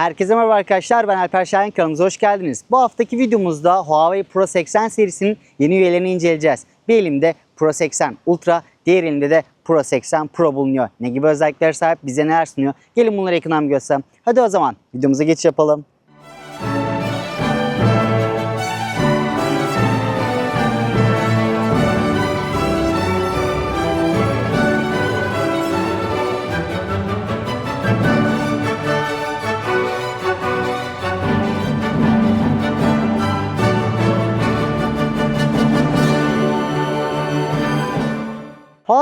Herkese merhaba arkadaşlar ben Alper Şahin kanalımıza hoş geldiniz. Bu haftaki videomuzda Huawei Pro 80 serisinin yeni üyelerini inceleyeceğiz. Bir elimde Pro 80 Ultra, diğer elimde de Pro 80 Pro bulunuyor. Ne gibi özellikler sahip, bize neler sunuyor? Gelin bunları yakından bir göstereyim. Hadi o zaman videomuza geçiş yapalım.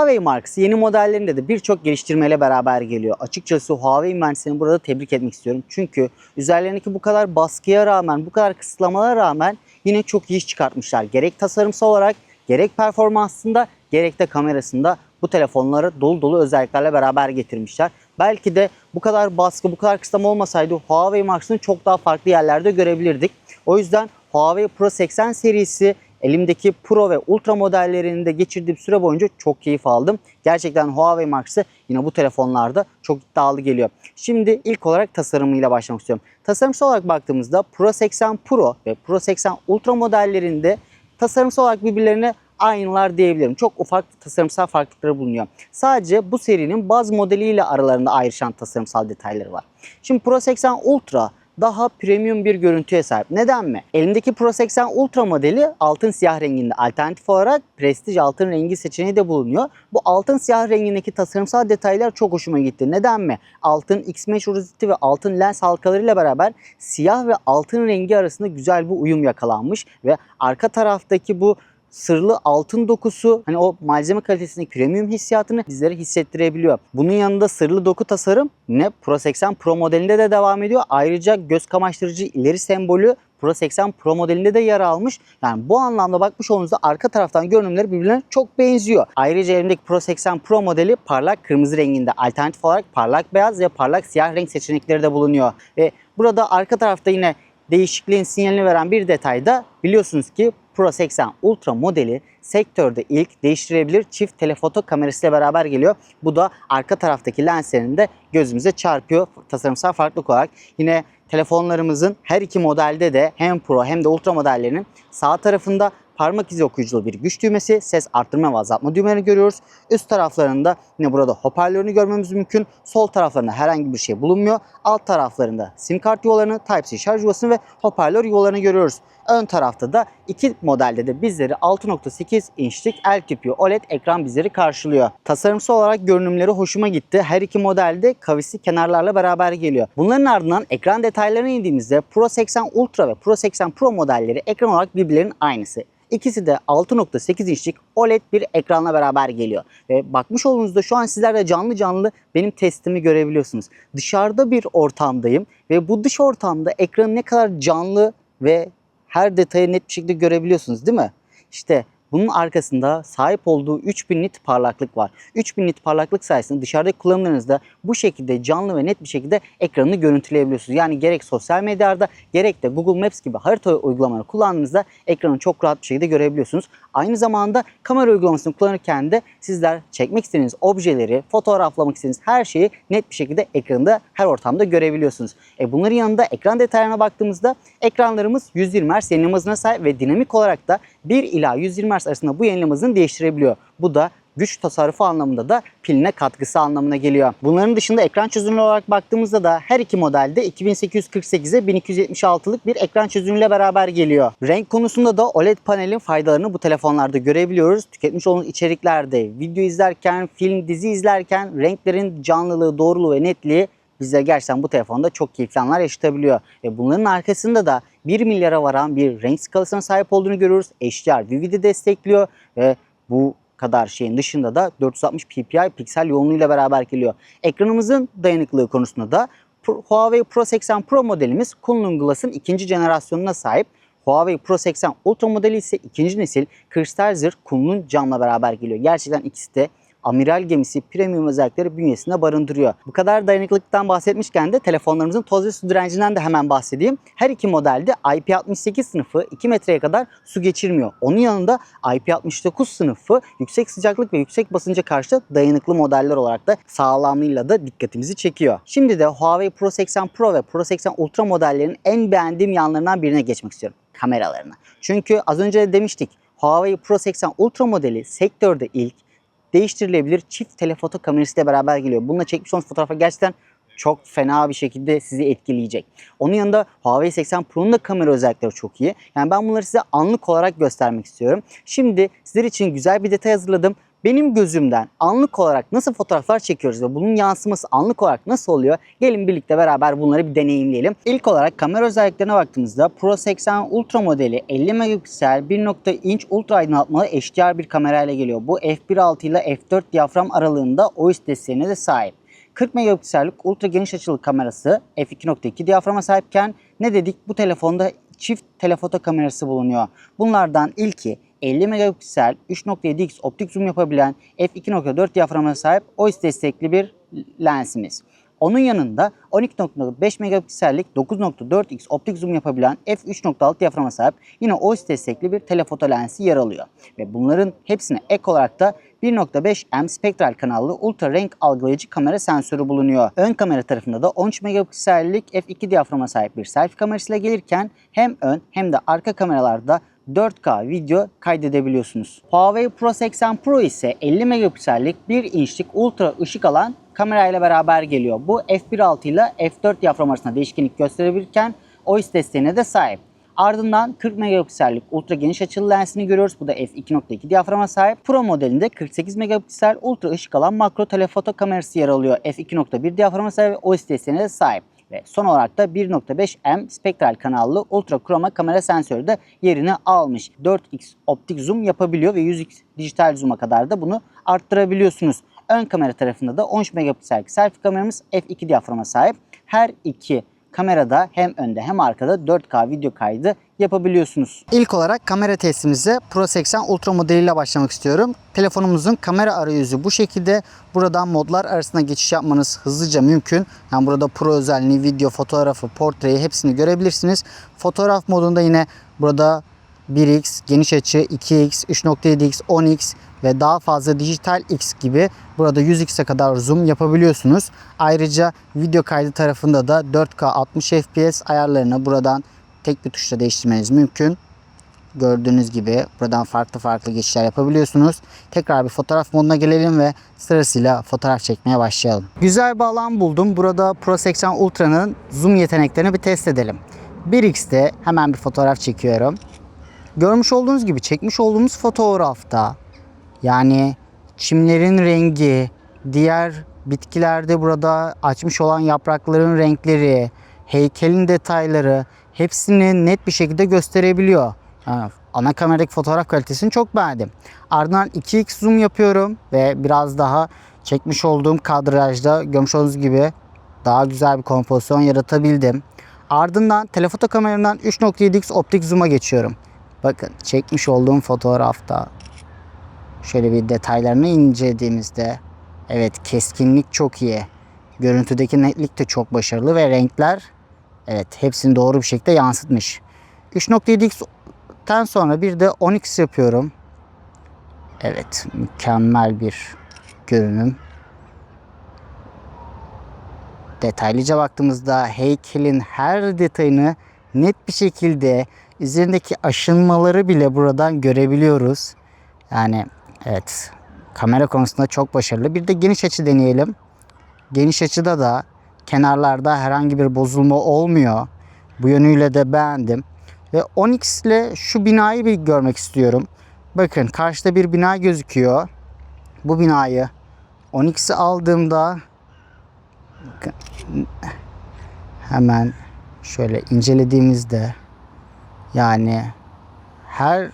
Huawei markası yeni modellerinde de birçok geliştirmeyle beraber geliyor. Açıkçası Huawei mühendislerini burada tebrik etmek istiyorum. Çünkü üzerlerindeki bu kadar baskıya rağmen, bu kadar kısıtlamalara rağmen yine çok iyi iş çıkartmışlar. Gerek tasarımsal olarak, gerek performansında, gerek de kamerasında bu telefonları dolu dolu özelliklerle beraber getirmişler. Belki de bu kadar baskı, bu kadar kısıtlama olmasaydı Huawei markasını çok daha farklı yerlerde görebilirdik. O yüzden Huawei Pro 80 serisi elimdeki Pro ve Ultra modellerinde geçirdiğim süre boyunca çok keyif aldım. Gerçekten Huawei markası yine bu telefonlarda çok iddialı geliyor. Şimdi ilk olarak tasarımıyla başlamak istiyorum. Tasarımsal olarak baktığımızda Pro 80 Pro ve Pro 80 Ultra modellerinde tasarımsal olarak birbirlerine aynılar diyebilirim. Çok ufak tasarımsal farklılıkları bulunuyor. Sadece bu serinin baz modeliyle aralarında ayrışan tasarımsal detayları var. Şimdi Pro 80 Ultra daha premium bir görüntüye sahip. Neden mi? Elimdeki Pro 80 Ultra modeli altın siyah renginde. Alternatif olarak Prestige altın rengi seçeneği de bulunuyor. Bu altın siyah rengindeki tasarımsal detaylar çok hoşuma gitti. Neden mi? Altın X-Mesh rozeti ve altın lens halkalarıyla beraber siyah ve altın rengi arasında güzel bir uyum yakalanmış ve arka taraftaki bu sırlı altın dokusu hani o malzeme kalitesindeki premium hissiyatını bizlere hissettirebiliyor. Bunun yanında sırlı doku tasarım yine Pro 80 Pro modelinde de devam ediyor. Ayrıca göz kamaştırıcı ileri sembolü Pro 80 Pro modelinde de yer almış. Yani bu anlamda bakmış olduğunuzda arka taraftan görünümleri birbirine çok benziyor. Ayrıca elimdeki Pro 80 Pro modeli parlak kırmızı renginde. Alternatif olarak parlak beyaz ve parlak siyah renk seçenekleri de bulunuyor. Ve burada arka tarafta yine değişikliğin sinyalini veren bir detay da biliyorsunuz ki Pro 80 Ultra modeli sektörde ilk değiştirebilir çift telefoto kamerasıyla beraber geliyor. Bu da arka taraftaki lenslerini de gözümüze çarpıyor tasarımsal farklılık olarak. Yine telefonlarımızın her iki modelde de hem Pro hem de Ultra modellerinin sağ tarafında parmak izi okuyuculu bir güç düğmesi, ses arttırma ve azaltma düğmelerini görüyoruz. Üst taraflarında yine burada hoparlörünü görmemiz mümkün. Sol taraflarında herhangi bir şey bulunmuyor. Alt taraflarında sim kart yuvalarını, Type-C şarj yuvasını ve hoparlör yuvalarını görüyoruz. Ön tarafta da iki modelde de bizleri 6.8 inçlik LTPO OLED ekran bizleri karşılıyor. Tasarımsal olarak görünümleri hoşuma gitti. Her iki modelde kavisli kenarlarla beraber geliyor. Bunların ardından ekran detaylarına indiğimizde Pro 80 Ultra ve Pro 80 Pro modelleri ekran olarak birbirlerinin aynısı. İkisi de 6.8 inçlik OLED bir ekranla beraber geliyor. Ve bakmış olduğunuzda şu an sizler de canlı canlı benim testimi görebiliyorsunuz. Dışarıda bir ortamdayım ve bu dış ortamda ekranı ne kadar canlı ve her detayı net bir şekilde görebiliyorsunuz değil mi? İşte bunun arkasında sahip olduğu 3000 nit parlaklık var. 3000 nit parlaklık sayesinde dışarıdaki kullanımlarınızda bu şekilde canlı ve net bir şekilde ekranını görüntüleyebiliyorsunuz. Yani gerek sosyal medyada gerek de Google Maps gibi harita uygulamaları kullandığınızda ekranı çok rahat bir şekilde görebiliyorsunuz. Aynı zamanda kamera uygulamasını kullanırken de sizler çekmek istediğiniz objeleri, fotoğraflamak istediğiniz her şeyi net bir şekilde ekranda her ortamda görebiliyorsunuz. E bunların yanında ekran detaylarına baktığımızda ekranlarımız 120 Hz hızına sahip ve dinamik olarak da 1 ila 120 Hz arasında bu yenileme hızını değiştirebiliyor. Bu da güç tasarrufu anlamında da piline katkısı anlamına geliyor. Bunların dışında ekran çözünürlüğü olarak baktığımızda da her iki modelde 2848'e 1276'lık bir ekran çözünürlüğüyle beraber geliyor. Renk konusunda da OLED panelin faydalarını bu telefonlarda görebiliyoruz. Tüketmiş olduğunuz içeriklerde, video izlerken, film, dizi izlerken renklerin canlılığı, doğruluğu ve netliği bize gerçekten bu telefonda çok keyifli anlar yaşatabiliyor. Ve bunların arkasında da 1 milyara varan bir renk skalasına sahip olduğunu görüyoruz. HDR, VVD destekliyor ve bu kadar şeyin dışında da 460 ppi piksel yoğunluğuyla beraber geliyor. Ekranımızın dayanıklılığı konusunda da Huawei Pro 80 Pro modelimiz Kunlun Glass'ın ikinci jenerasyonuna sahip. Huawei Pro 80 Ultra modeli ise ikinci nesil kristal zırh Kunlun camla beraber geliyor. Gerçekten ikisi de amiral gemisi premium özellikleri bünyesinde barındırıyor. Bu kadar dayanıklılıktan bahsetmişken de telefonlarımızın toz ve su direncinden de hemen bahsedeyim. Her iki modelde IP68 sınıfı 2 metreye kadar su geçirmiyor. Onun yanında IP69 sınıfı yüksek sıcaklık ve yüksek basınca karşı dayanıklı modeller olarak da sağlamlığıyla da dikkatimizi çekiyor. Şimdi de Huawei Pro 80 Pro ve Pro 80 Ultra modellerinin en beğendiğim yanlarından birine geçmek istiyorum. Kameralarına. Çünkü az önce de demiştik Huawei Pro 80 Ultra modeli sektörde ilk değiştirilebilir çift telefoto kamerasıyla beraber geliyor. Bununla çekmiş olduğunuz fotoğrafa gerçekten çok fena bir şekilde sizi etkileyecek. Onun yanında Huawei 80 Pro'nun da kamera özellikleri çok iyi. Yani ben bunları size anlık olarak göstermek istiyorum. Şimdi sizler için güzel bir detay hazırladım. Benim gözümden anlık olarak nasıl fotoğraflar çekiyoruz ve bunun yansıması anlık olarak nasıl oluyor? Gelin birlikte beraber bunları bir deneyimleyelim. İlk olarak kamera özelliklerine baktığımızda Pro 80 Ultra modeli 50 megapiksel 1.2 inç ultra aydınlatmalı HDR bir kamerayla geliyor. Bu f1.6 ile f4 diyafram aralığında OIS desteğine de sahip. 40 megapiksellik ultra geniş açılı kamerası f2.2 diyaframa sahipken ne dedik bu telefonda çift telefoto kamerası bulunuyor. Bunlardan ilki 50 megapiksel 3.7x optik zoom yapabilen f2.4 diyaframa sahip OIS destekli bir lensimiz. Onun yanında 12.5 megapiksellik 9.4x optik zoom yapabilen f3.6 diyaframa sahip yine OIS destekli bir telefoto lensi yer alıyor. Ve bunların hepsine ek olarak da 1.5M spektral kanallı ultra renk algılayıcı kamera sensörü bulunuyor. Ön kamera tarafında da 13 megapiksellik f2 diyaframa sahip bir selfie kamerasıyla gelirken hem ön hem de arka kameralarda 4K video kaydedebiliyorsunuz. Huawei Pro 80 Pro ise 50 megapiksellik 1 inçlik ultra ışık alan kamerayla beraber geliyor. Bu f1.6 ile f4 diyafram arasında değişkenlik gösterebilirken OIS desteğine de sahip. Ardından 40 megapiksellik ultra geniş açılı lensini görüyoruz. Bu da f2.2 diyaframa sahip. Pro modelinde 48 megapiksel ultra ışık alan makro telefoto kamerası yer alıyor. f2.1 diyaframa sahip ve OIS desteğine de sahip. Ve son olarak da 1.5M spektral kanallı ultra kroma kamera sensörü de yerini almış. 4x optik zoom yapabiliyor ve 100x dijital zoom'a kadar da bunu arttırabiliyorsunuz. Ön kamera tarafında da 13 megapiksellik selfie kameramız f2 diyaframa sahip. Her iki kamerada hem önde hem arkada 4K video kaydı yapabiliyorsunuz. İlk olarak kamera testimize Pro 80 Ultra modeliyle başlamak istiyorum. Telefonumuzun kamera arayüzü bu şekilde. Buradan modlar arasında geçiş yapmanız hızlıca mümkün. Yani burada Pro özelliğini, video, fotoğrafı, portreyi hepsini görebilirsiniz. Fotoğraf modunda yine burada 1x, geniş açı, 2x, 3.7x, 10x ve daha fazla dijital x gibi burada 100x'e kadar zoom yapabiliyorsunuz. Ayrıca video kaydı tarafında da 4K 60 FPS ayarlarını buradan tek bir tuşla değiştirmeniz mümkün. Gördüğünüz gibi buradan farklı farklı geçişler yapabiliyorsunuz. Tekrar bir fotoğraf moduna gelelim ve sırasıyla fotoğraf çekmeye başlayalım. Güzel bir alan buldum. Burada Pro 80 Ultra'nın zoom yeteneklerini bir test edelim. 1x'te hemen bir fotoğraf çekiyorum. Görmüş olduğunuz gibi çekmiş olduğumuz fotoğrafta yani çimlerin rengi, diğer bitkilerde burada açmış olan yaprakların renkleri, heykelin detayları hepsini net bir şekilde gösterebiliyor. Yani ana kameradaki fotoğraf kalitesini çok beğendim. Ardından 2x zoom yapıyorum ve biraz daha çekmiş olduğum kadrajda görmüş olduğunuz gibi daha güzel bir kompozisyon yaratabildim. Ardından telefoto kameramdan 3.7x optik zoom'a geçiyorum. Bakın çekmiş olduğum fotoğrafta şöyle bir detaylarını incelediğimizde evet keskinlik çok iyi. Görüntüdeki netlik de çok başarılı ve renkler evet hepsini doğru bir şekilde yansıtmış. 3.7x'ten sonra bir de 10x yapıyorum. Evet mükemmel bir görünüm. Detaylıca baktığımızda heykelin her detayını net bir şekilde üzerindeki aşınmaları bile buradan görebiliyoruz. Yani evet kamera konusunda çok başarılı. Bir de geniş açı deneyelim. Geniş açıda da kenarlarda herhangi bir bozulma olmuyor. Bu yönüyle de beğendim. Ve 10x ile şu binayı bir görmek istiyorum. Bakın karşıda bir bina gözüküyor. Bu binayı 10x'i aldığımda hemen şöyle incelediğimizde yani her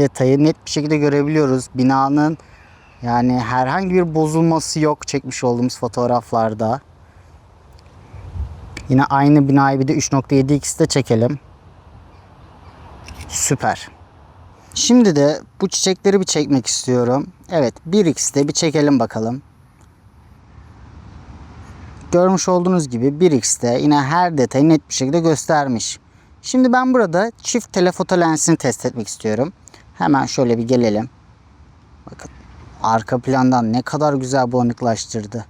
detayı net bir şekilde görebiliyoruz. Binanın yani herhangi bir bozulması yok çekmiş olduğumuz fotoğraflarda. Yine aynı binayı bir de 3.7x'te çekelim. Süper. Şimdi de bu çiçekleri bir çekmek istiyorum. Evet 1x'te bir çekelim bakalım. Görmüş olduğunuz gibi 1x'te yine her detayı net bir şekilde göstermiş. Şimdi ben burada çift telefoto lensini test etmek istiyorum. Hemen şöyle bir gelelim. Bakın arka plandan ne kadar güzel bulanıklaştırdı.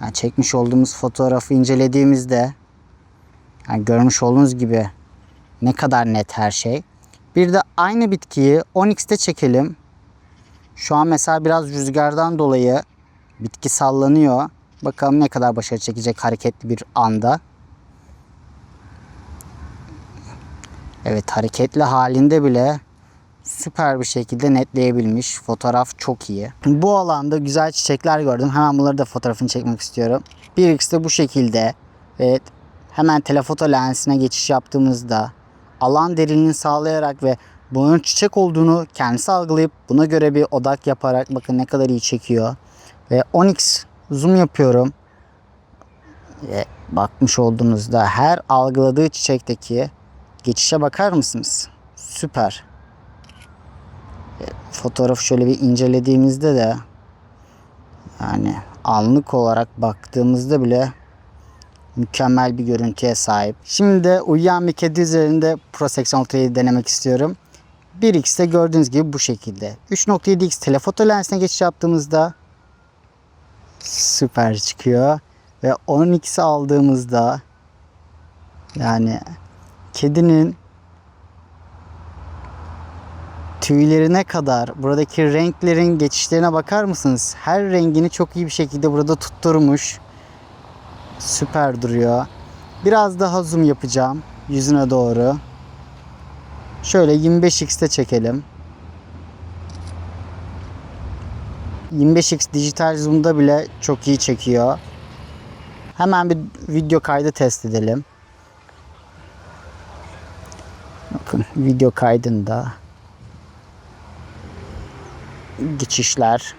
Yani çekmiş olduğumuz fotoğrafı incelediğimizde yani görmüş olduğunuz gibi ne kadar net her şey. Bir de aynı bitkiyi 10x'te çekelim. Şu an mesela biraz rüzgardan dolayı bitki sallanıyor. Bakalım ne kadar başarı çekecek hareketli bir anda. Evet hareketli halinde bile süper bir şekilde netleyebilmiş. Fotoğraf çok iyi. Bu alanda güzel çiçekler gördüm. Hemen bunları da fotoğrafını çekmek istiyorum. 1x'te bu şekilde. Evet. Hemen telefoto lensine geçiş yaptığımızda alan derinliğini sağlayarak ve bunun çiçek olduğunu kendisi algılayıp buna göre bir odak yaparak bakın ne kadar iyi çekiyor. Ve 10x zoom yapıyorum. Ve bakmış olduğunuzda her algıladığı çiçekteki geçişe bakar mısınız? Süper. Fotoğrafı şöyle bir incelediğimizde de yani anlık olarak baktığımızda bile mükemmel bir görüntüye sahip. Şimdi de uyuyan bir kedi üzerinde Pro Section Ultra'yı denemek istiyorum. 1x'te gördüğünüz gibi bu şekilde. 3.7x telefoto lensine geçiş yaptığımızda süper çıkıyor. Ve 10x'i aldığımızda yani kedinin tüylerine kadar buradaki renklerin geçişlerine bakar mısınız? Her rengini çok iyi bir şekilde burada tutturmuş. Süper duruyor. Biraz daha zoom yapacağım yüzüne doğru. Şöyle 25x'te çekelim. 25x dijital zoom'da bile çok iyi çekiyor. Hemen bir video kaydı test edelim. Bakın video kaydında geçişler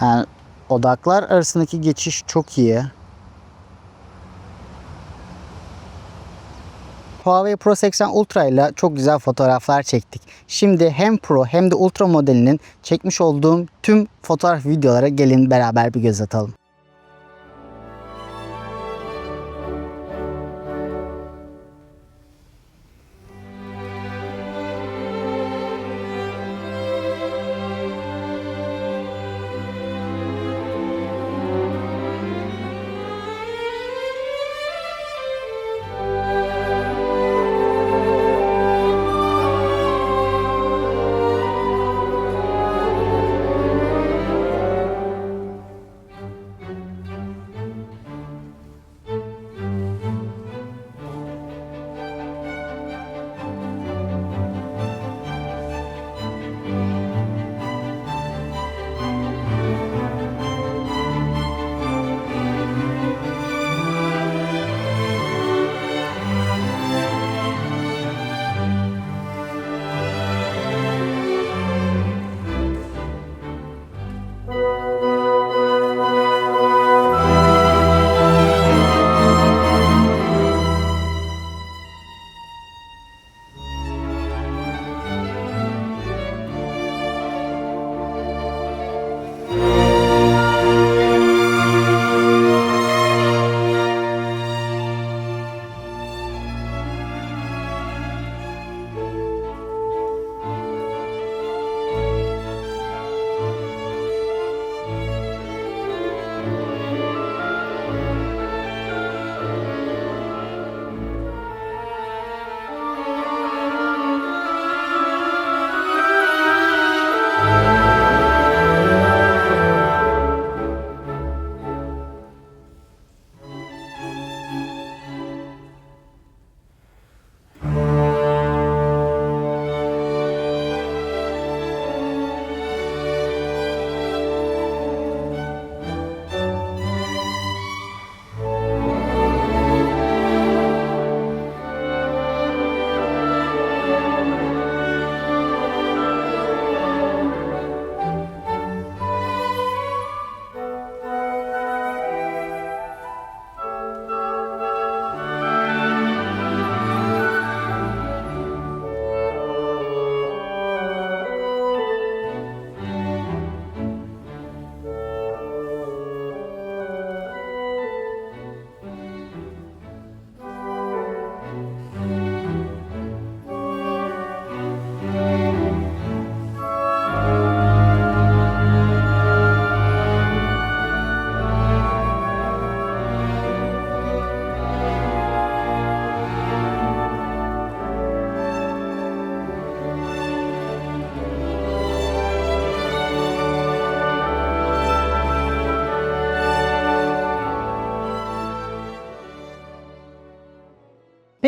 yani odaklar arasındaki geçiş çok iyi. Huawei Pro 80 Ultra ile çok güzel fotoğraflar çektik. Şimdi hem Pro hem de Ultra modelinin çekmiş olduğum tüm fotoğraf videolara gelin beraber bir göz atalım.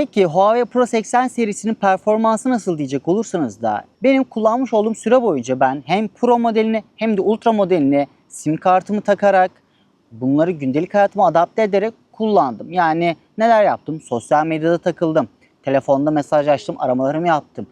Peki Huawei Pro 80 serisinin performansı nasıl diyecek olursanız da benim kullanmış olduğum süre boyunca ben hem Pro modelini hem de Ultra modelini sim kartımı takarak bunları gündelik hayatıma adapte ederek kullandım. Yani neler yaptım? Sosyal medyada takıldım. Telefonda mesaj açtım, aramalarımı yaptım.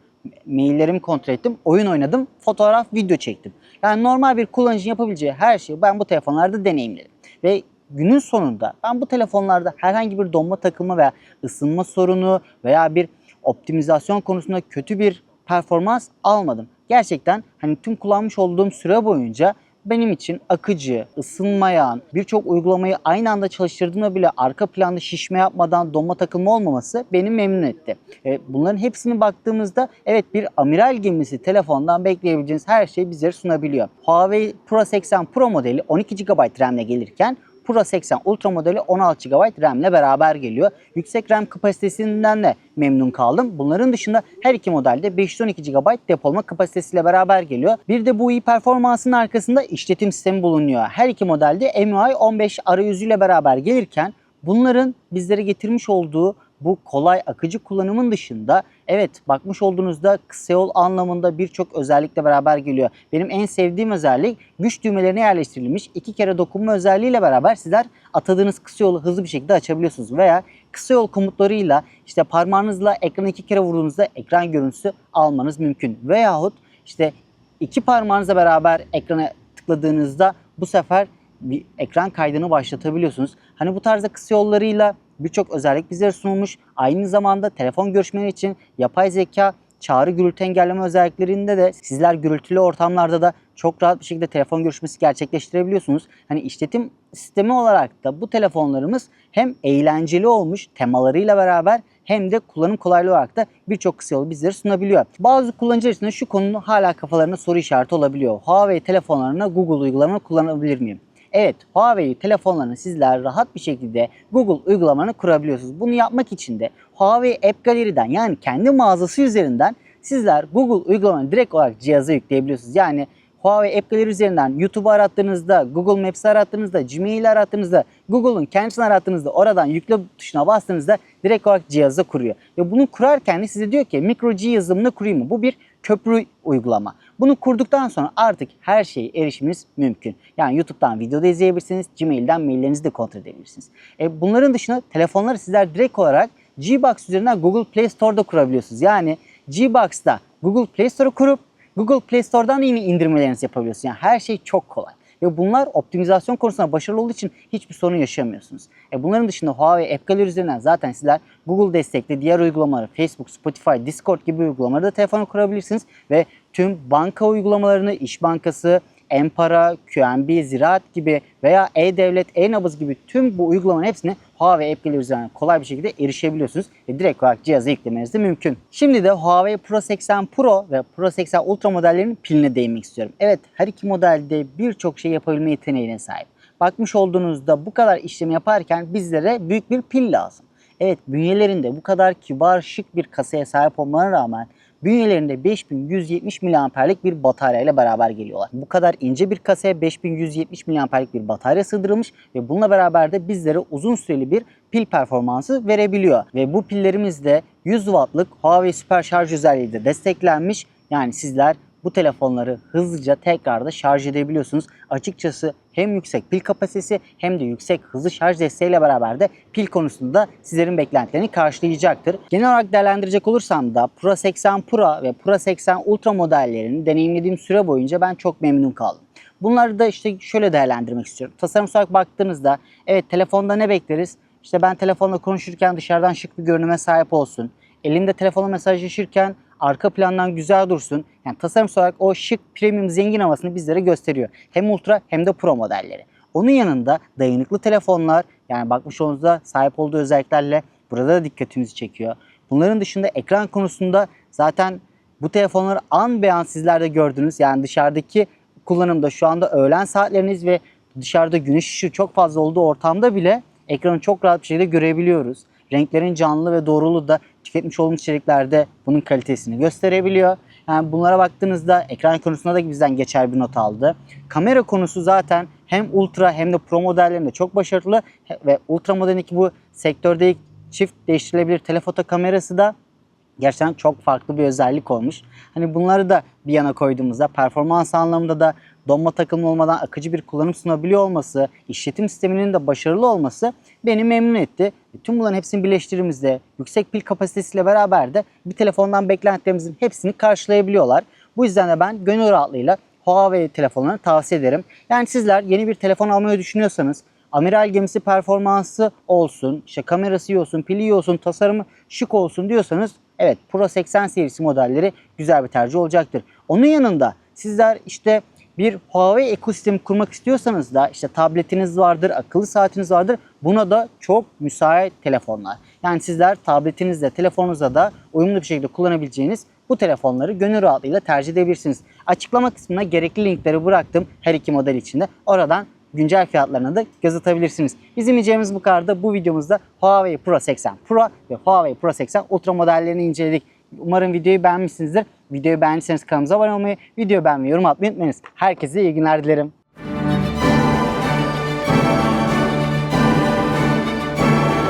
Maillerimi kontrol ettim, oyun oynadım, fotoğraf, video çektim. Yani normal bir kullanıcının yapabileceği her şeyi ben bu telefonlarda deneyimledim. Ve günün sonunda ben bu telefonlarda herhangi bir donma takılma veya ısınma sorunu veya bir optimizasyon konusunda kötü bir performans almadım. Gerçekten hani tüm kullanmış olduğum süre boyunca benim için akıcı, ısınmayan, birçok uygulamayı aynı anda çalıştırdığımda bile arka planda şişme yapmadan donma takılma olmaması beni memnun etti. E, bunların hepsini baktığımızda evet bir amiral gemisi telefondan bekleyebileceğiniz her şeyi bizlere sunabiliyor. Huawei Pro 80 Pro modeli 12 GB RAM ile gelirken Pro 80 Ultra modeli 16 GB RAM ile beraber geliyor. Yüksek RAM kapasitesinden de memnun kaldım. Bunların dışında her iki modelde 512 GB depolama kapasitesiyle beraber geliyor. Bir de bu iyi performansın arkasında işletim sistemi bulunuyor. Her iki modelde MIUI 15 arayüzüyle beraber gelirken bunların bizlere getirmiş olduğu bu kolay akıcı kullanımın dışında evet bakmış olduğunuzda kısa yol anlamında birçok özellikle beraber geliyor. Benim en sevdiğim özellik güç düğmelerine yerleştirilmiş iki kere dokunma özelliğiyle beraber sizler atadığınız kısa yolu hızlı bir şekilde açabiliyorsunuz veya kısa yol komutlarıyla işte parmağınızla ekranı iki kere vurduğunuzda ekran görüntüsü almanız mümkün. Veyahut işte iki parmağınızla beraber ekrana tıkladığınızda bu sefer bir ekran kaydını başlatabiliyorsunuz. Hani bu tarzda kısa yollarıyla birçok özellik bizlere sunulmuş. Aynı zamanda telefon görüşmeleri için yapay zeka çağrı gürültü engelleme özelliklerinde de sizler gürültülü ortamlarda da çok rahat bir şekilde telefon görüşmesi gerçekleştirebiliyorsunuz. Hani işletim sistemi olarak da bu telefonlarımız hem eğlenceli olmuş temalarıyla beraber hem de kullanım kolaylığı olarak da birçok kısa yolu bizlere sunabiliyor. Bazı kullanıcılar için şu konunun hala kafalarında soru işareti olabiliyor. Huawei telefonlarına Google uygulamanı kullanabilir miyim? Evet, Huawei telefonlarını sizler rahat bir şekilde Google uygulamanı kurabiliyorsunuz. Bunu yapmak için de Huawei App Gallery'den yani kendi mağazası üzerinden sizler Google uygulamanı direkt olarak cihaza yükleyebiliyorsunuz. Yani Huawei App Gallery üzerinden YouTube'u arattığınızda, Google Maps'i arattığınızda, Gmail'i arattığınızda, Google'un kendisini arattığınızda oradan yükle tuşuna bastığınızda direkt olarak cihaza kuruyor. Ve bunu kurarken de size diyor ki mikro G yazılımını kurayım mı? Bu bir köprü uygulama. Bunu kurduktan sonra artık her şeye erişiminiz mümkün. Yani YouTube'dan video da izleyebilirsiniz, Gmail'den maillerinizi de kontrol edebilirsiniz. E bunların dışında telefonları sizler direkt olarak Gbox üzerinden Google Play Store'da kurabiliyorsunuz. Yani Gbox'ta Google Play Store'u kurup Google Play Store'dan da yine indirmelerinizi yapabiliyorsunuz. Yani her şey çok kolay. Ve bunlar optimizasyon konusunda başarılı olduğu için hiçbir sorun yaşamıyorsunuz. E bunların dışında Huawei App Gallery üzerinden zaten sizler Google destekli diğer uygulamaları, Facebook, Spotify, Discord gibi uygulamaları da telefona kurabilirsiniz. Ve tüm banka uygulamalarını, İş Bankası, Empara, QNB, Ziraat gibi veya E-Devlet, E-Nabız gibi tüm bu uygulamanın hepsini Huawei App Gallery üzerinden kolay bir şekilde erişebiliyorsunuz ve direkt olarak cihaza yüklemeniz de mümkün. Şimdi de Huawei Pro 80 Pro ve Pro 80 Ultra modellerinin piline değinmek istiyorum. Evet her iki modelde birçok şey yapabilme yeteneğine sahip. Bakmış olduğunuzda bu kadar işlem yaparken bizlere büyük bir pil lazım. Evet bünyelerinde bu kadar kibar şık bir kasaya sahip olmalarına rağmen bünyelerinde 5170 miliamperlik bir batarya ile beraber geliyorlar. Bu kadar ince bir kasaya 5170 miliamperlik bir batarya sığdırılmış ve bununla beraber de bizlere uzun süreli bir pil performansı verebiliyor. Ve bu pillerimiz de 100 wattlık Huawei süper şarj özelliği de desteklenmiş. Yani sizler bu telefonları hızlıca tekrar da şarj edebiliyorsunuz. Açıkçası hem yüksek pil kapasitesi hem de yüksek hızlı şarj desteğiyle beraber de pil konusunda sizlerin beklentilerini karşılayacaktır. Genel olarak değerlendirecek olursam da Pro 80 Pro ve Pro 80 Ultra modellerini deneyimlediğim süre boyunca ben çok memnun kaldım. Bunları da işte şöyle değerlendirmek istiyorum. Tasarım olarak baktığınızda evet telefonda ne bekleriz? İşte ben telefonla konuşurken dışarıdan şık bir görünüme sahip olsun. Elimde telefonla mesajlaşırken arka plandan güzel dursun. Yani tasarım olarak o şık, premium, zengin havasını bizlere gösteriyor. Hem Ultra hem de Pro modelleri. Onun yanında dayanıklı telefonlar yani bakmış olduğunuzda sahip olduğu özelliklerle burada da dikkatimizi çekiyor. Bunların dışında ekran konusunda zaten bu telefonları an be an sizler de gördünüz. Yani dışarıdaki kullanımda şu anda öğlen saatleriniz ve dışarıda güneş ışığı çok fazla olduğu ortamda bile ekranı çok rahat bir şekilde görebiliyoruz. Renklerin canlı ve doğruluğu da tüketmiş olduğumuz içeriklerde bunun kalitesini gösterebiliyor. Yani bunlara baktığınızda ekran konusunda da bizden geçer bir not aldı. Kamera konusu zaten hem Ultra hem de Pro modellerinde çok başarılı ve Ultra modelindeki bu sektörde çift değiştirilebilir telefoto kamerası da gerçekten çok farklı bir özellik olmuş. Hani bunları da bir yana koyduğumuzda performans anlamında da donma takımı olmadan akıcı bir kullanım sunabiliyor olması, işletim sisteminin de başarılı olması beni memnun etti. Tüm bunların hepsini birleştirdiğimizde yüksek pil kapasitesiyle beraber de bir telefondan beklentilerimizin hepsini karşılayabiliyorlar. Bu yüzden de ben gönül rahatlığıyla Huawei telefonlarını tavsiye ederim. Yani sizler yeni bir telefon almayı düşünüyorsanız amiral gemisi performansı olsun, işte kamerası iyi olsun, pili iyi olsun, tasarımı şık olsun diyorsanız evet Pro 80 serisi modelleri güzel bir tercih olacaktır. Onun yanında sizler işte bir Huawei ekosistemi kurmak istiyorsanız da işte tabletiniz vardır, akıllı saatiniz vardır. Buna da çok müsait telefonlar. Yani sizler tabletinizde, telefonunuzda da uyumlu bir şekilde kullanabileceğiniz bu telefonları gönül rahatlığıyla tercih edebilirsiniz. Açıklama kısmına gerekli linkleri bıraktım her iki model içinde. Oradan güncel fiyatlarına da göz atabilirsiniz. Bizim yiyeceğimiz bu kadar bu videomuzda Huawei Pro 80 Pro ve Huawei Pro 80 Ultra modellerini inceledik. Umarım videoyu beğenmişsinizdir. Videoyu beğendiyseniz kanalımıza abone olmayı, videoyu beğenmeyi, yorum atmayı unutmayınız. Herkese iyi günler dilerim.